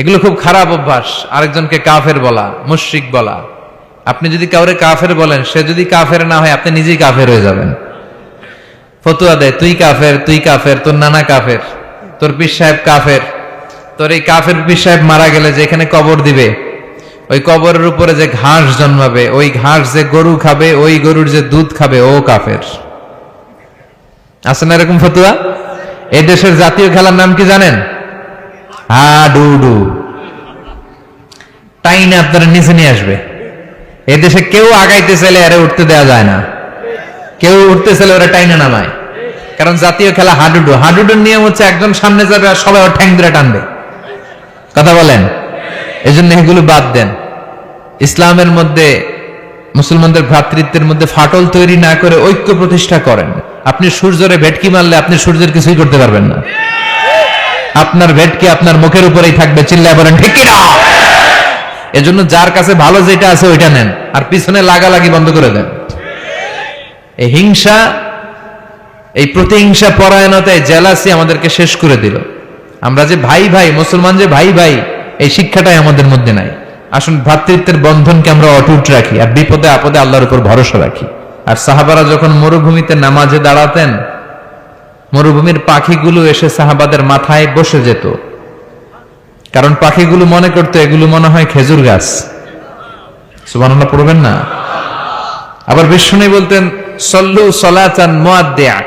এগুলো খুব খারাপ অভ্যাস, আরেকজনকে কাফের বলা, মুশরিক বলা। আপনি যদি কাউরে কাফের বলেন, সে যদি কাফের না হয়, আপনি নিজেই কাফের হয়ে যাবেন। ফতুয়া দেয়, তুই কাফের তুই কাফের, তোর নানা কাফের, তোর পীর সাহেব কাফের, তোর এই কাফের পীর সাহেব মারা গেলে যে এখানে কবর দিবে, ওই কবরের উপরে যে ঘাস জন্মাবে, ওই ঘাস যে গরু খাবে, ওই গরুর যে দুধ খাবে, ও কাফের। আছে না এরকম ফতুয়া? এ দেশের জাতীয় খেলার নাম কি জানেন? হা, ডু ডু। আপনারা নিচে নিয়ে আসবে? এ দেশে কেউ আগাইতে চাইলে আরে উঠতে দেওয়া যায় না। কেউ উঠতে চাইলে ওরা নামায়। কারণ জাতীয় খেলা হাডুডু। হাডুডুর নিয়ম হচ্ছে একজন সামনে যাবে আর সবাই ওর ঠ্যাং ধরে টানবে। কথা বলেন? এই জন্য এগুলো বাদ দেন। ইসলামের মধ্যে, মুসলমানদের ভ্রাতৃত্বের মধ্যে ফাটল তৈরি না করে ঐক্য প্রতিষ্ঠা করেন। আপনি সূর্যরে ভেটকি মারলে আপনি সূর্যের কিছুই করতে পারবেন না। আপনার ভেটকি আপনার মুখের উপরেই থাকবে, চিল্লায় বলেন, ঠিক কিনা? এজন্য যার কাছে ভালো যেটা আছে ওইটা নেন, আর পিছনে লাগালাগি বন্ধ করে দেন। এই হিংসা, এই প্রতিহিংসা পরায়ণতায় জেলাসি আমাদেরকে শেষ করে দিল। আমরা যে ভাই ভাই, মুসলমান যে ভাই ভাই, এই শিক্ষাটাই আমাদের মধ্যে নাই। আসুন, ভ্রাতৃত্বের বন্ধনকে আমরা অটুট রাখি, আর বিপদে আপদে আল্লাহর উপর ভরসা রাখি। আর সাহাবারা যখন মরুভূমিতে নামাজে দাঁড়াতেন মরুভূমির পাখিগুলো এসে সাহাবাদের মাথায় বসে যেত। কারণ পাখিগুলো মনে করতো, এগুলো মনে হয় খেজুর গাছ। সুবহানাল্লাহ, পড়বেন না? আবার বিষ্ণু বলতেন, সল্লু সলাচান মুয়াদ্দিয়া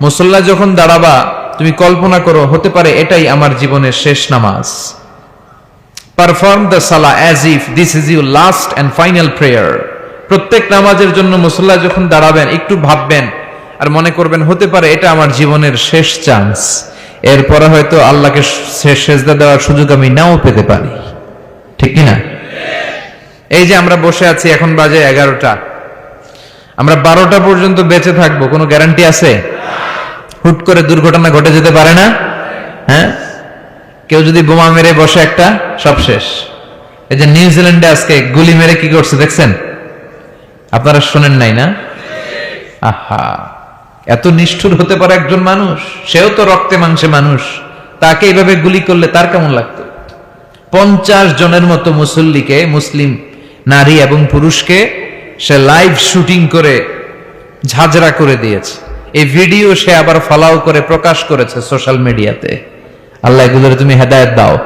মুসল্লা যখন দাঁড়াবা, তুমি কল্পনা করো, হতে পারে এটাই আমার জীবনের শেষ নামাজ। পারফর্ম দ্য সালা as if this is you last and final prayer প্রত্যেক নামাজের জন্য মুসল্লা যখন দাঁড়াবেন, একটু ভাববেন আর মনে করবেন, হতে পারে এটা আমার জীবনের শেষ চান্স এরপরে হয়তো আল্লাহকে শেষ সেজদা দেওয়ার সুযোগ আমি নাও পেতে পারি। ঠিক কিনা? এই যে আমরা বসে আছি, এখন বাজে এগারোটা। আমরা বারোটা পর্যন্ত বেঁচে থাকব, কোনো গ্যারান্টি আছে? হুট করে দুর্ঘটনা ঘটে যেতে পারে না? হ্যাঁ? কেউ যদি বোমা মেরে বসে একটা, সব শেষ। এই যে নিউজিল্যান্ডে আজকে গুলি মেরে কি করছে, দেখছেন? আপনারা শোনেন নাই না? আহা। এত নিষ্ঠুর হতে পারে একজন মানুষ? সেও তো রক্তে মাংসে মানুষ। তাকে এইভাবে গুলি করলে তার কেমন লাগতো? পঞ্চাশ জনের মতো মুসল্লিকে, মুসলিম নারী এবং পুরুষকে সে লাইভ শুটিং করে ঝাঁঝরা করে দিয়েছে। এই ভিডিও সে আবার ফলাও করে প্রকাশ করেছে সোশ্যাল মিডিয়াতে আল্লাহ এগুলোর তুমি হেদায়ত দাও।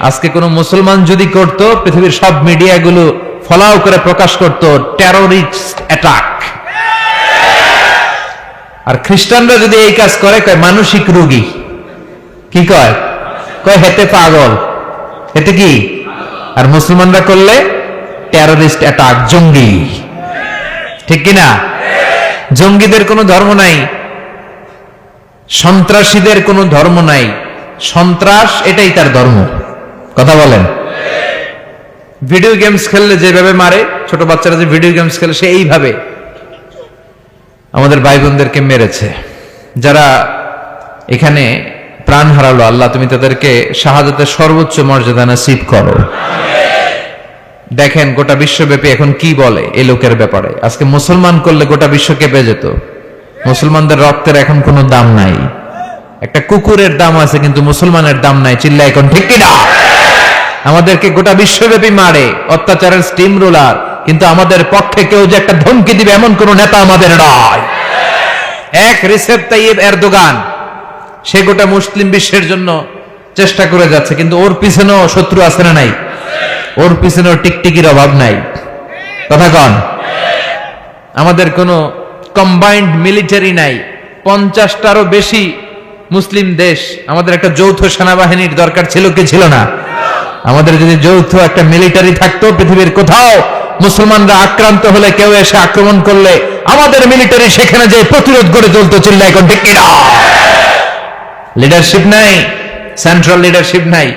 আজকে কোনো মুসলমান যদি করত, পৃথিবীর সব মিডিয়াগুলো ফলাও করে প্রকাশ করত টেরোরিস্ট অ্যাটাক আর খ্রিস্টানরা যদি এই কাজ করে, কয় মানসিক রোগী। কি কয়? কয় হেতে পাগল। হেতে কি? আর মুসলমানরা করলে টেরোরিস্ট অ্যাটাক জঙ্গি। ঠিক কিনা? জঙ্গিদের কোনো ধর্ম নাই। সন্ত্রাসীদের কোনো ধর্ম নাই। সন্ত্রাস এটাই তার ধর্ম। কথা বলেন। ভিডিও গেমস খেললে যেভাবে মারে, ছোট বাচ্চারা যে ভিডিও গেমস খেলে, সে এইভাবে আমাদের ভাই বোনদেরকে মেরেছে। যারা এখানে প্রাণ হারালো, আল্লাহ তুমি তাদেরকে শাহাদাতের সর্বোচ্চ মর্যাদা নসিব করো। দেখেন, গোটা বিশ্বব্যাপী এখন কি বলে এ লোকের ব্যাপারে। আজকে মুসলমান করলে গোটা বিশ্ব কেঁপে যেত। মুসলমানদের রক্তের এখন কোনো দাম নাই। একটা কুকুরের দাম আছে, কিন্তু মুসলমানের দাম নাই। চিল্লা এখন ঠিক কিনা? আমাদেরকে গোটা বিশ্বব্যাপী মারে। অত্যাচারের স্টিম রোলার কিন্তু আমাদের পক্ষে কেউ যে একটা ধমকি দিবে এমন কোন নেতা আমাদের নয়। এক রিসেপ তাইব এরদোগান, সে গোটা মুসলিম বিশ্বের জন্য চেষ্টা করে যাচ্ছে, কিন্তু ওর পিছনেও শত্রু আছে না নাই? ওর পিছনেও টিকটিকির অভাব নাই। কথা কন। আমাদের কোনো কম্বাইন্ড মিলিটারি নাই। পঞ্চাশটারও বেশি মুসলিম দেশ। আমাদের একটা যৌথ সেনাবাহিনীর দরকার ছিল কি ছিল না? আমাদের যদি যৌথ একটা মিলিটারি থাকতো পৃথিবীর কোথাও মুসলমানরা আক্রান্ত হলে কেউ এসে আক্রমণ করলে আমাদের মিলিটারি সেখানে যে প্রতিরোধ করে চলতো চিল্লা এখন ঠিক লিডারশিপ নাই সেন্ট্রাল লিডারশিপ নাই,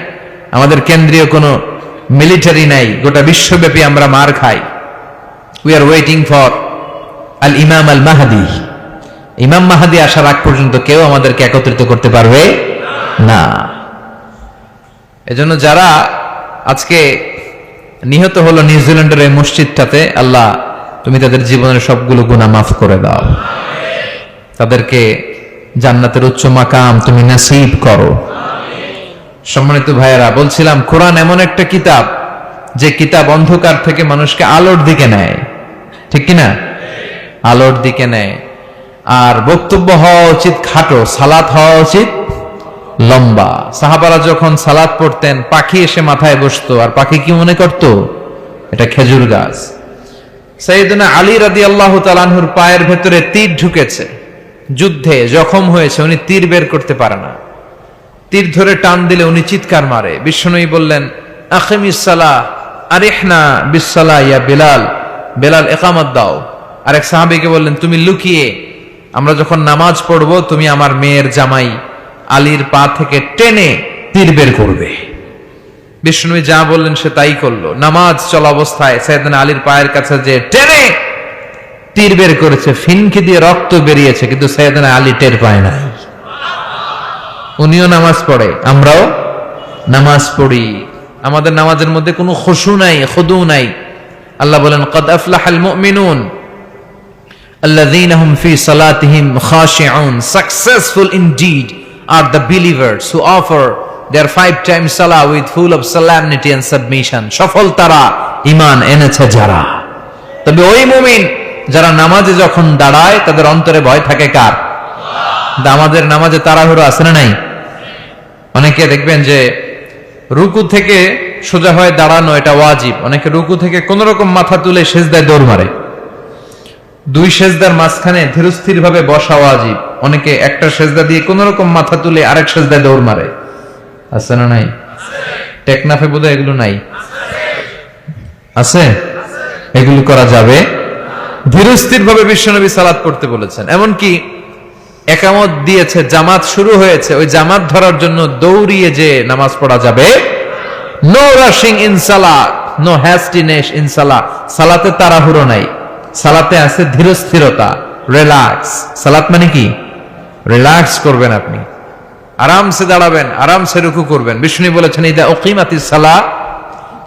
আমাদের কেন্দ্রীয় কোনো মিলিটারি নাই, গোটা বিশ্বব্যাপী আমরা মার খাই। We are waiting for al Imam al Mahdi ইমাম মাহাদি আসার আগ পর্যন্ত কেউ আমাদেরকে একত্রিত করতে পারবে না। এজন্য যারা আজকে নিহত হলো নিউজিল্যান্ডের এই মসজিদটাতে, আল্লাহ, তুমি তাদের জীবনের সবগুলো গুণা মাফ করে দাও। তাদেরকে জান্নাতের উচ্চ মাকাম তুমি নাসিব করো। সম্মানিত ভাইয়েরা, বলছিলাম, কোরআন এমন একটা কিতাব, যে কিতাব অন্ধকার থেকে মানুষকে আলোর দিকে নেয়। ঠিক কিনা? আলোর দিকে নেয়। আর বক্তব্য হওয়া উচিত খাটো, সালাত হওয়া উচিত লম্বা। সাহাবারা যখন সালাত পড়তেন, পাখি এসে মাথায় বসতো। আর পাখি কি মনে করত? এটা খেজুর গাছ। সাইদুনা আলী রাদি আল্লাহ তালানহুর পায়ের ভেতরে তীর ঢুকেছে। যুদ্ধে জখম হয়েছে, উনি তীর বের করতে পারে না। তীর ধরে টান দিলে উনি চিৎকার মারে। বিষ্ণুই বললেন আখেমিসালা আরেহনা বিসালা ইয়া বেলাল। বেলাল, একামত দাও। আরেক সাহাবিকে বললেন, তুমি লুকিয়ে, আমরা যখন নামাজ পড়ব, তুমি আমার মেয়ের জামাই। আলীর পা থেকে টেনে তীর বের করবে। বিষ্ণু যা বললেন সে তাই করল। নামাজ চলা অবস্থায় সৈয়দনা আলীর পায়ের কাছে যে টেনে তীর বের করেছে, ফিনকি দিয়ে রক্ত বেরিয়েছে, কিন্তু সৈয়দনা আলী টের পায় নাই। উনিও নামাজ পড়ে, আমরাও নামাজ পড়ি। আমাদের নামাজের মধ্যে কোনো খুশু নাই, খুদু নাই। আল্লাহ বলেন, কদ আফলাহাল মুমিনুন আল্লাযীনা হুম ফি সালাতিহিম খাশিউন, successful indeed. Are the believers who offer their five times salah with full of solemnity and submission. সফল তারা ইমান এনেছে যারা। তবে ওই মুমিন যারা নামাজে যখন দাঁড়ায়, তাদের অন্তরে ভয় থাকে কার? আমাদের নামাজে তাড়াহুড়ো আছে না নাই? অনেকে দেখবেন যে রুকু থেকে সোজা হয়ে দাঁড়ানো এটা ওয়াজিব। অনেকে রুকু থেকে কোন রকম মাথা তুলে সেজদায় দৌড় মারে। দুই সেজদার মাঝখানে ধীরস্থির ভাবে বসা ওয়াজিব। অনেকে একটা সেজদা দিয়ে কোন রকম মাথা তুলে আরেক সেজদায় দৌড় মারে। আছে না নাই? টেকনাফে বোধহয় এগুলো নাই। আছে? এগুলো করা যাবে? ধীরস্থির ভাবে বিশ্বনবী সালাদ করতে বলেছেন। এমনকি একামত দিয়েছে, জামাত শুরু হয়েছে, ওই জামাত ধরার জন্য দৌড়িয়ে যে নামাজ পড়া যাবে, নো রাশিং ইন সালাত, নো হ্যাস্টিনেস ইন সালাত। সালাতে তাড়াহুড়ো নাই। সালাতে আছে ধীরস্থিরতা রিল্যাক্স সালাত মানে কি? রিল্যাক্স করবেন আপনি। আরামসে দাঁড়াবেন, আরামসে রুকু করবেন। বিষ্ণু বলেছেন, ইদা ওকিমাতি সালা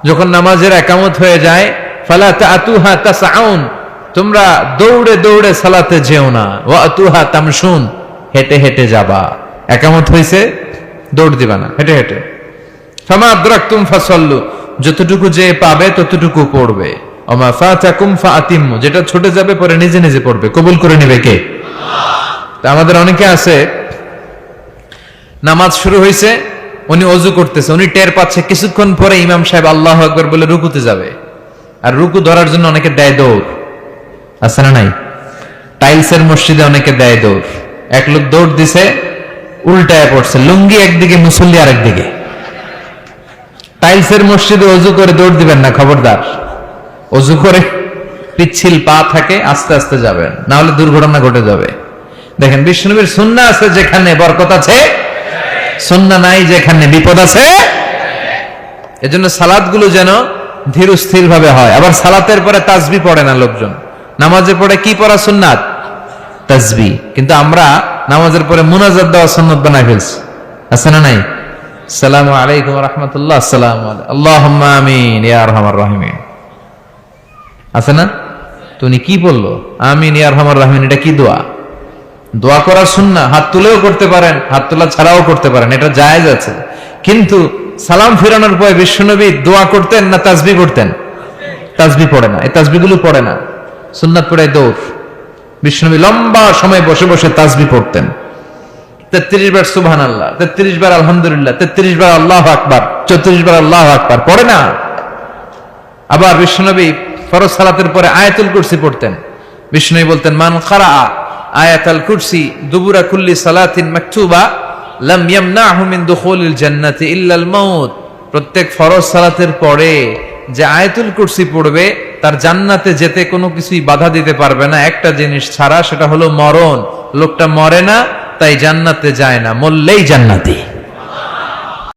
যখন নামাজের একামত হয়ে যায়, ফালা তাতুহা তাসাউন। তোমরা দৌড়ে দৌড়ে সালাতে যেও না। ওয়া আতুহা তামশুন। হেঁটে হেঁটে যাবা। একামত হয়েছে দৌড় দিবা না, হেঁটে হেঁটে। ফামা আদরাকতুম ফাসাল্লু। যতটুকু যে পাবে, ততটুকু পড়বে যেটা ছুটে যাবে পরে নিজে নিজে পড়বে। কবুল করে নেবে কে? তা আমাদের অনেকে আছে, নামাজ শুরু হয়েছে উনি অজু করতেছে, উনি টের পাচ্ছে, কিছুক্ষণ পরে ইমাম সাহেব আল্লাহ আকবর বলে রুকুতে যাবে। আর রুকু ধরার জন্য অনেকে দেয় দৌড়। আছে না নাই? টাইলসের মসজিদে অনেকে দেয় দৌড়। এক লোক দৌড় দিছে, উল্টায় পড়ছে, লুঙ্গি একদিকে, মুসল্লি আরেকদিকে। টাইলসের মসজিদে অজু করে দৌড় দিবেন না, খবরদার। অজু করে পিচ্ছিল পা থাকে, আস্তে আস্তে যাবেন না হলে দুর্ঘটনা ঘটে যাবে। দেখেন বিষ্ণুবীর সুন্না আছে যেখানে বরকত আছে? সুন্না নাই যেখানে বিপদ আছে? এজন্য সালাদগুলো যেন ধীর স্থির ভাবে হয়। আবার সালাতের পরে তাজবি পড়ে না লোকজন। নামাজের পরে কি পড়া সুন্নাত? তাজবি কিন্তু আমরা নামাজের পরে মুনাজাত দেওয়া সুন্নত বানাই ফেলছি। আছে না নাই? সালাম আলাইকুম রহমতুল্লাহ। সালাম আল্লাহ আমিন। ইয়া আরহামার রাহিমিন। আছে না? তো উনি কি বলল? আমিন, ইয়া আরহামার রাহিমিন, এটা কি দোয়া? দোয়া করার সুন্না, হাত তুলেও করতে পারেন, হাত তোলা ছাড়াও করতে পারেন, এটা জায়েজ আছে। কিন্তু সালাম ফিরানোর পরে বিশ্বনবী দোয়া করতেন না তাজবি করতেন তাজবি পড়ে না, এই তাজবিগুলো পড়ে না। সুন্নাত পড়ে দৌড়। বিশ্বনবী লম্বা সময় বসে বসে তাজবি পড়তেন। তেত্রিশ বার সুবহান আল্লাহ তেত্রিশ বার আলহামদুলিল্লাহ, তেত্রিশ বার আল্লাহ আকবার, চৌত্রিশ বার আল্লাহ আকবার, পড়ে না। আবার বিশ্বনবী ফরজ সালাতের পরে আয়াতুল কুরসি পড়তেন। বিষ্ণু বলতেন, মান খারা আয়াতাল কুরসি দুবুরা কুল্লি সালাতিন মাকতুবা লাম ইয়ামনাহু মিন দুখুলিল জান্নাতি ইল্লাল মাউত। প্রত্যেক ফরজ সালাতের পরে যে আয়াতুল কুরসি পড়বে, তার জান্নাতে যেতে কোনো কিছুই বাধা দিতে পারবে না। একটা জিনিস ছাড়া সেটা হলো মরণ। লোকটা মরে না, তাই জান্নাতে যায় না, মরলেই জান্নাতি।